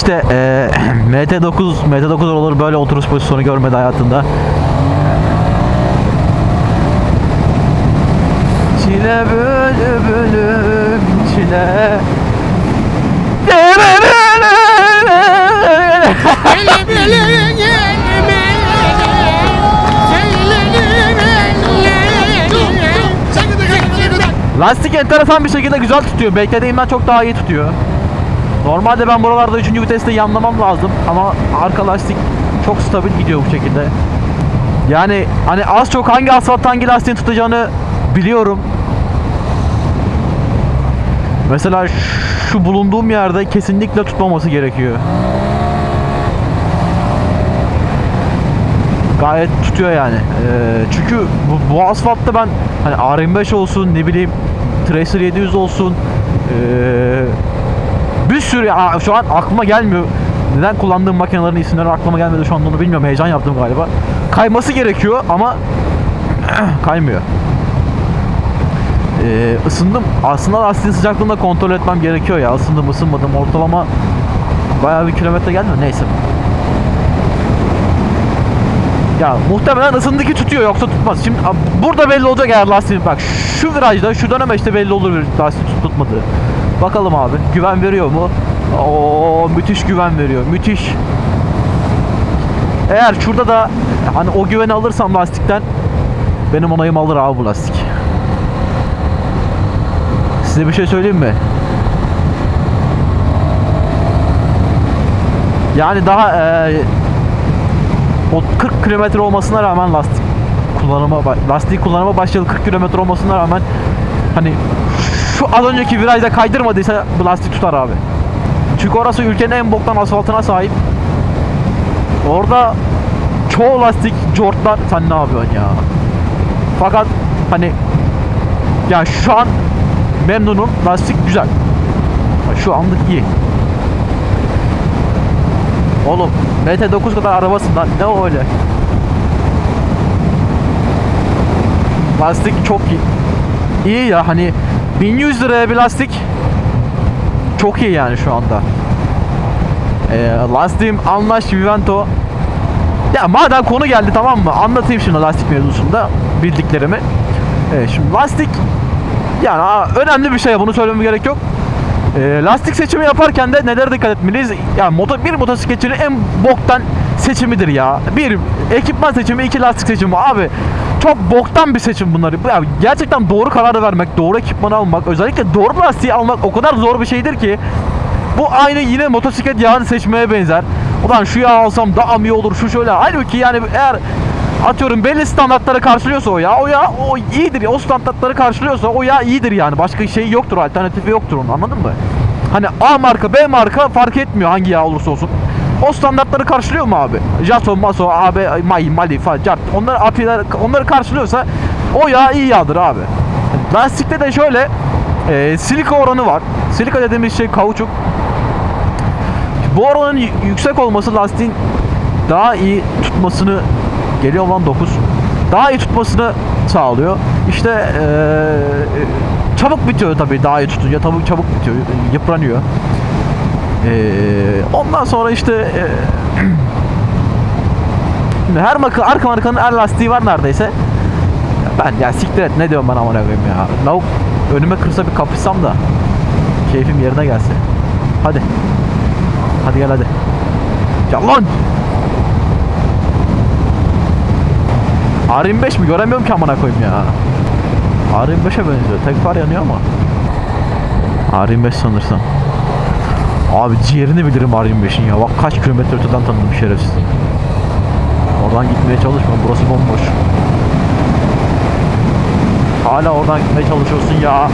işte eee, MT9 MT9 olur böyle oturuş pozisyonu görmedi hayatında. Çile bülbülüm çile. Lastik enteresan bir şekilde güzel tutuyor. Beklediğimden çok daha iyi tutuyor. Normalde ben buralarda 3. viteste yanlamam lazım ama arka lastik çok stabil gidiyor bu şekilde. Yani hani az çok hangi asfalt hangi lastiğin tutacağını biliyorum. Mesela şu bulunduğum yerde kesinlikle tutmaması gerekiyor. Gayet tutuyor yani. Ee, çünkü bu, bu asfaltta ben hani R25 olsun ne bileyim Tracer 700 olsun ee, bir sürü şu an aklıma gelmiyor. Neden kullandığım makinelerin isimleri aklıma gelmedi şu anda onu bilmiyorum. Heyecan yaptım galiba. Kayması gerekiyor ama kaymıyor. Ee, ısındım. Aslında lastiğin sıcaklığını da kontrol etmem gerekiyor ya. Isındım ısınmadım. Ortalama bayağı bir kilometre geldi mi? Neyse. Ya muhtemelen ısındı ki tutuyor yoksa tutmaz. Şimdi burada belli olacak eğer lastiğin bak şu virajda şu döneme işte belli olur bir lastik tutup tutmadığı. Bakalım abi güven veriyor mu? Oo müthiş güven veriyor. Müthiş. Eğer şurada da hani o güveni alırsam lastikten benim onayım alır abi bu lastik. Size bir şey söyleyeyim mi? Yani daha eee o 40 kilometre olmasına rağmen lastik kullanıma lastiği kullanıma başlayalı 40 kilometre olmasına rağmen hani şu az önceki virajda kaydırmadıysa bu lastik tutar abi. Çünkü orası ülkenin en boktan asfaltına sahip. Orada çoğu lastik jortlar sen ne yapıyorsun ya? Fakat hani ya şu an memnunum. Lastik güzel. Şu anlık iyi. Oğlum MT9 kadar arabasın lan ne o öyle? Lastik çok iyi. İyi ya hani 1100 liraya bir lastik çok iyi yani şu anda. Ee, lastiğim Anlaş Vivento. Ya madem konu geldi tamam mı? Anlatayım şimdi lastik mevzusunda bildiklerimi. Evet, şimdi lastik yani önemli bir şey bunu söylememe gerek yok. Ee, lastik seçimi yaparken de nelere dikkat etmeliyiz? Ya moto, bir motosikletçinin en boktan seçimidir ya. Bir ekipman seçimi, iki lastik seçimi. Abi çok boktan bir seçim bunları. Ya, gerçekten doğru kararı vermek, doğru ekipmanı almak, özellikle doğru lastiği almak o kadar zor bir şeydir ki. Bu aynı yine motosiklet yağını seçmeye benzer. Ulan şu yağ alsam daha mı iyi olur, şu şöyle. Halbuki yani eğer atıyorum belli standartları karşılıyorsa o yağ, o yağ o iyidir. O standartları karşılıyorsa o yağ iyidir yani. Başka şey yoktur, alternatifi yoktur onun anladın mı? Hani A marka, B marka fark etmiyor hangi yağ olursa olsun. O standartları karşılıyor mu abi? Jason, Maso, AB, May, Mali falan. Cart. Onlar API'ler onları karşılıyorsa o yağ iyi yağdır abi. Lastikte de şöyle e, silika oranı var. Silika dediğimiz şey kauçuk. Bu oranın yüksek olması lastiğin daha iyi tutmasını geliyor olan 9 daha iyi tutmasını sağlıyor. İşte eee, çabuk bitiyor tabii daha iyi tutunca tabii çabuk bitiyor, yıpranıyor. Eee, ondan sonra işte şimdi her marka arka markanın her lastiği var neredeyse. Ben ya siktir et ne diyorum ben amına koyayım ya. Lavuk önüme kırsa bir kapışsam da keyfim yerine gelse. Hadi. Hadi gel hadi. Ya lan! R25 mi? Göremiyorum ki amına koyayım ya. R25'e benziyor. Tek far yanıyor ama. R25 sanırsam. Abi ciğerini bilirim R25'in ya. Bak kaç kilometre öteden tanıdım şerefsiz. Oradan gitmeye çalışma. Burası bomboş. Hala oradan gitmeye çalışıyorsun ya.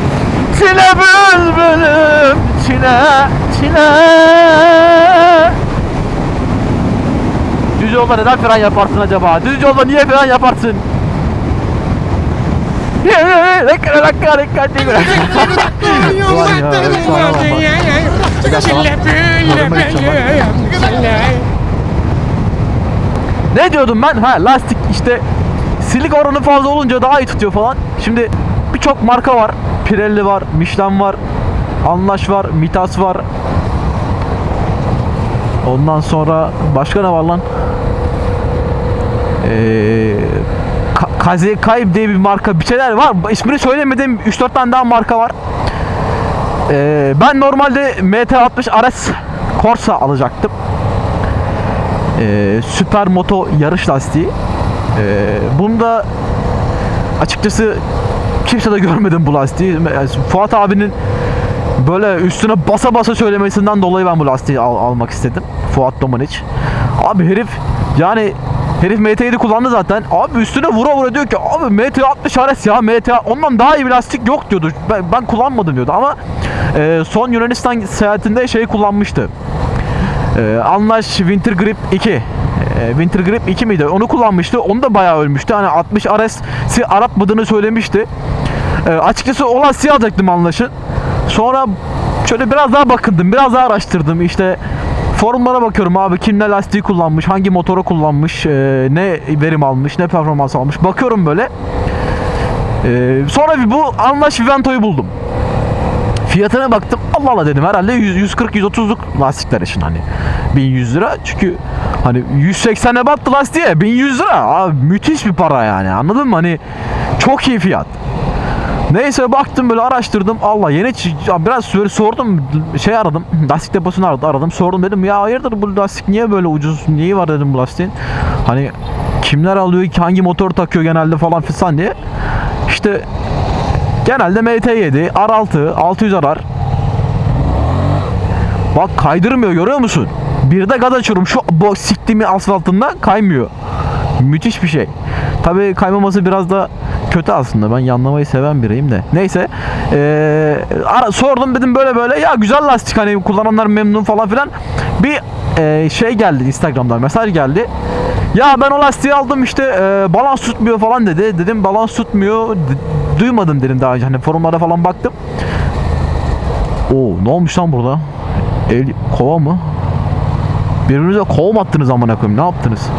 Çile bülbülüm çile çile. Düz yolda neden fren yaparsın acaba? Düz yolda niye fren yaparsın? Ulan ya, sana bak. Ne diyordum ben? Ha lastik işte silik oranı fazla olunca daha iyi tutuyor falan. Şimdi birçok marka var. Pirelli var, Michelin var, Anlaş var, Mitas var. Ondan sonra başka ne var lan? Ee, Ka- Kaze Kayıp diye bir marka bir şeyler var. İsmini söylemedim. 3-4 tane daha marka var. Ee, ben normalde MT-60 RS Corsa alacaktım. Ee, Süper Moto yarış lastiği. Ee, bunu da açıkçası kimse de görmedim bu lastiği. Yani Fuat abinin böyle üstüne basa basa söylemesinden dolayı ben bu lastiği al- almak istedim. Fuat Domaniç. Abi herif yani herif MT7 kullandı zaten. Abi üstüne vura vura diyor ki abi MT60 RS ya MT ondan daha iyi bir lastik yok diyordu. Ben, ben kullanmadım diyordu ama e, son Yunanistan seyahatinde şey kullanmıştı. E, Anlaş Winter Grip 2. E, Winter Grip 2 miydi? Onu kullanmıştı. Onu da bayağı ölmüştü. Hani 60 RS'i aratmadığını söylemişti. E, açıkçası o lastiği alacaktım Anlaş'ın. Sonra şöyle biraz daha bakındım. Biraz daha araştırdım. İşte forumlara bakıyorum abi. Kim ne lastiği kullanmış, hangi motoru kullanmış, e, ne verim almış, ne performans almış. Bakıyorum böyle. E, sonra bu Anlaş Vivento'yu buldum. Fiyatına baktım. Allah Allah dedim herhalde 140-130'luk lastikler için hani 1100 lira. Çünkü hani 180'e battı lastiğe 1100 lira. Abi müthiş bir para yani anladın mı? Hani çok iyi fiyat. Neyse baktım böyle araştırdım. Allah yeni biraz böyle sordum şey aradım. Lastik deposunu aradım. Sordum dedim ya hayırdır bu lastik niye böyle ucuz? Niye var dedim bu lastiğin. Hani kimler alıyor hangi motor takıyor genelde falan filan diye. İşte Genelde MT7, R6, 600 arar. Bak kaydırmıyor görüyor musun? Bir de gaz açıyorum şu bu siktiğimi asfaltında kaymıyor. Müthiş bir şey. Tabii kaymaması biraz da kötü aslında. Ben yanlamayı seven biriyim de. Neyse. Ee, ara- sordum dedim böyle böyle. Ya güzel lastik hani kullananlar memnun falan filan. Bir e, şey geldi Instagram'dan mesaj geldi. Ya ben o lastiği aldım işte e, balans tutmuyor falan dedi. Dedim balans tutmuyor. Duymadım dedim daha önce. Hani forumlara falan baktım. Oo ne olmuş lan burada? El kova mı? Birbirinize kova mı attınız amına koyayım? Ne yaptınız?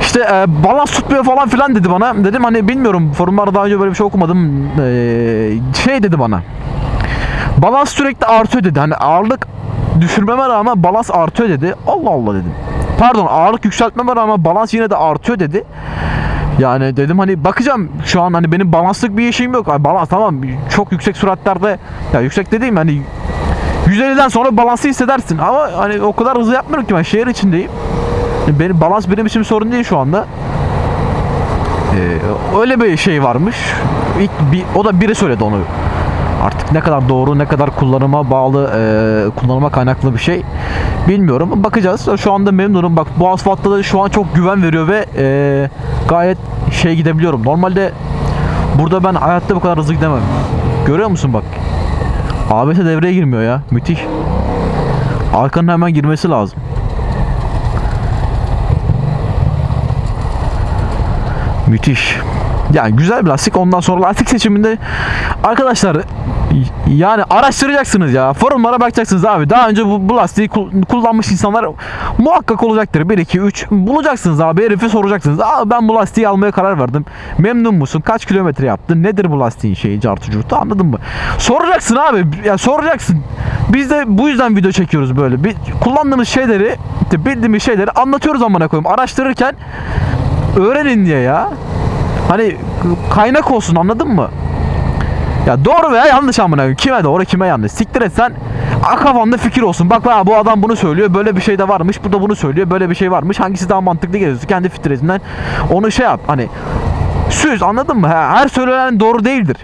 İşte e, balans tutmuyor falan filan dedi bana. Dedim hani bilmiyorum forumlarda daha önce böyle bir şey okumadım. E, şey dedi bana. Balans sürekli artıyor dedi. Hani ağırlık düşürmeme rağmen balans artıyor dedi. Allah Allah dedim. Pardon ağırlık yükseltmeme rağmen balans yine de artıyor dedi. Yani dedim hani bakacağım şu an hani benim balanslık bir işim yok. Hani balans tamam çok yüksek süratlerde ya yüksek dediğim hani 150'den sonra balansı hissedersin ama hani o kadar hızlı yapmıyorum ki ben şehir içindeyim. Benim balans benim için sorun değil şu anda. Ee, öyle bir şey varmış. İlk bir, o da biri söyledi onu. Artık ne kadar doğru, ne kadar kullanıma bağlı, e, kullanıma kaynaklı bir şey bilmiyorum. Bakacağız. Şu anda memnunum. Bak bu asfaltta da şu an çok güven veriyor ve e, gayet şey gidebiliyorum. Normalde burada ben hayatta bu kadar hızlı gidemem. Görüyor musun bak? ABS devreye girmiyor ya. Müthiş. Arkanın hemen girmesi lazım. Müthiş. Yani güzel bir lastik. Ondan sonra lastik seçiminde arkadaşlar yani araştıracaksınız ya. Forumlara bakacaksınız abi. Daha önce bu, bu lastiği kul- kullanmış insanlar muhakkak olacaktır. 1 2 3 bulacaksınız abi. Herifi soracaksınız. Aa ben bu lastiği almaya karar verdim. Memnun musun? Kaç kilometre yaptın? Nedir bu lastiğin şeyi? Cartı curtu anladın mı? Soracaksın abi. Ya soracaksın. Biz de bu yüzden video çekiyoruz böyle. Bir, kullandığımız şeyleri, bildiğimiz şeyleri anlatıyoruz amına koyayım. Araştırırken öğrenin diye ya. Hani kaynak olsun anladın mı? Ya doğru veya yanlış amına. Kime doğru kime yanlış. Siktir et sen kafanda fikir olsun. Bak ha, bu adam bunu söylüyor. Böyle bir şey de varmış. Bu da bunu söylüyor. Böyle bir şey varmış. Hangisi daha mantıklı geliyorsa kendi fitretinden onu şey yap. Hani süz anladın mı? Her söylenen doğru değildir.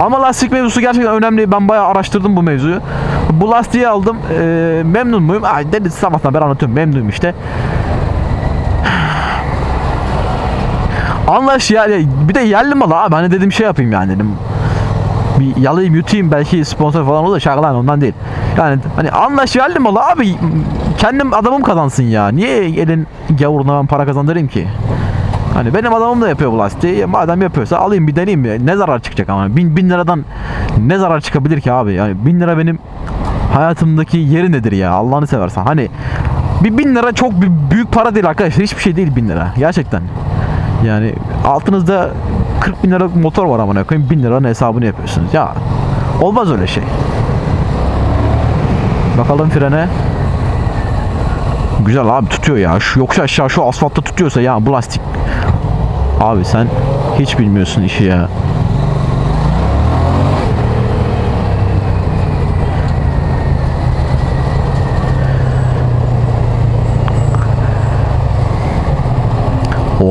Ama lastik mevzusu gerçekten önemli. Ben bayağı araştırdım bu mevzuyu. Bu lastiği aldım. Ee, memnun muyum? Ay dedi sabahtan beri anlatıyorum. Memnunum işte. Anlaş ya bir de yerli malı abi hani dedim şey yapayım yani dedim bir yalayayım yutayım belki sponsor falan olur da şakalar ondan değil. Yani hani anlaş yerli malı abi kendim adamım kazansın ya. Niye elin gavuruna ben para kazandırayım ki? Hani benim adamım da yapıyor bu lastiği. Madem yapıyorsa alayım bir deneyeyim. Ne zarar çıkacak ama bin, bin liradan ne zarar çıkabilir ki abi? Yani bin lira benim hayatımdaki yeri nedir ya Allah'ını seversen. Hani bir bin lira çok büyük para değil arkadaşlar. Hiçbir şey değil bin lira. Gerçekten. Yani altınızda 40 bin liralık motor var amına koyayım 1000 liranın hesabını yapıyorsunuz. Ya olmaz öyle şey. Bakalım frene. Güzel abi tutuyor ya. Şu yokuş aşağı şu asfaltta tutuyorsa ya bu lastik. Abi sen hiç bilmiyorsun işi ya.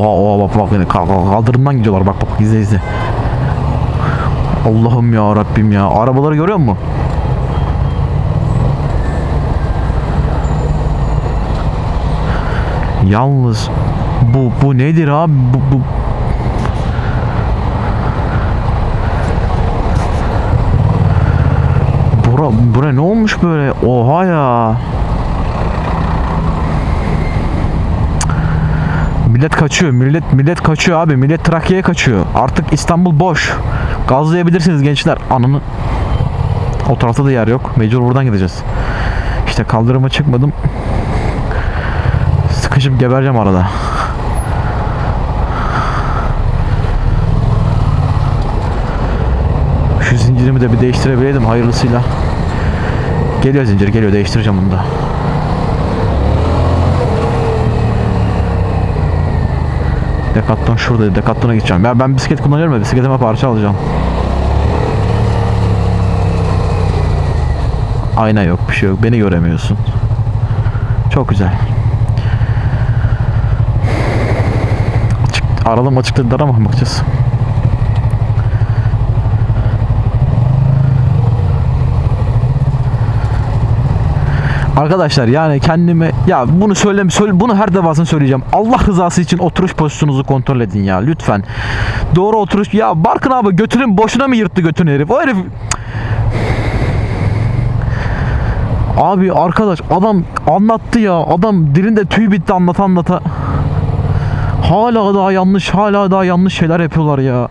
Oha oha bak bak yine kal- kal- kaldırımdan gidiyorlar bak bak izle izle. Allah'ım ya Rabbim ya. Arabaları görüyor musun? Yalnız bu bu nedir abi? Bu, bu Bura, bura ne olmuş böyle? Oha ya. Millet kaçıyor. Millet millet kaçıyor abi. Millet Trakya'ya kaçıyor. Artık İstanbul boş. Gazlayabilirsiniz gençler. Ananı. O tarafta da yer yok. Mecbur buradan gideceğiz. İşte kaldırıma çıkmadım. Sıkışıp gebereceğim arada. Şu zincirimi de bir değiştirebileydim hayırlısıyla. Geliyor zincir geliyor değiştireceğim bunu da. Decathlon şurada. Decathlon'a gideceğim. Ya ben bisiklet kullanıyorum ya bisikletime parça alacağım. Ayna yok bir şey yok. Beni göremiyorsun. Çok güzel. Açık, aralım açıkladılar ama bakacağız. Arkadaşlar yani kendime ya bunu söyle, söyle bunu her defasında söyleyeceğim. Allah rızası için oturuş pozisyonunuzu kontrol edin ya lütfen. Doğru oturuş ya Barkın abi götünün boşuna mı yırttı götünü herif? O herif Abi arkadaş adam anlattı ya. Adam dilinde tüy bitti anlata anlata. Hala daha yanlış, hala daha yanlış şeyler yapıyorlar ya.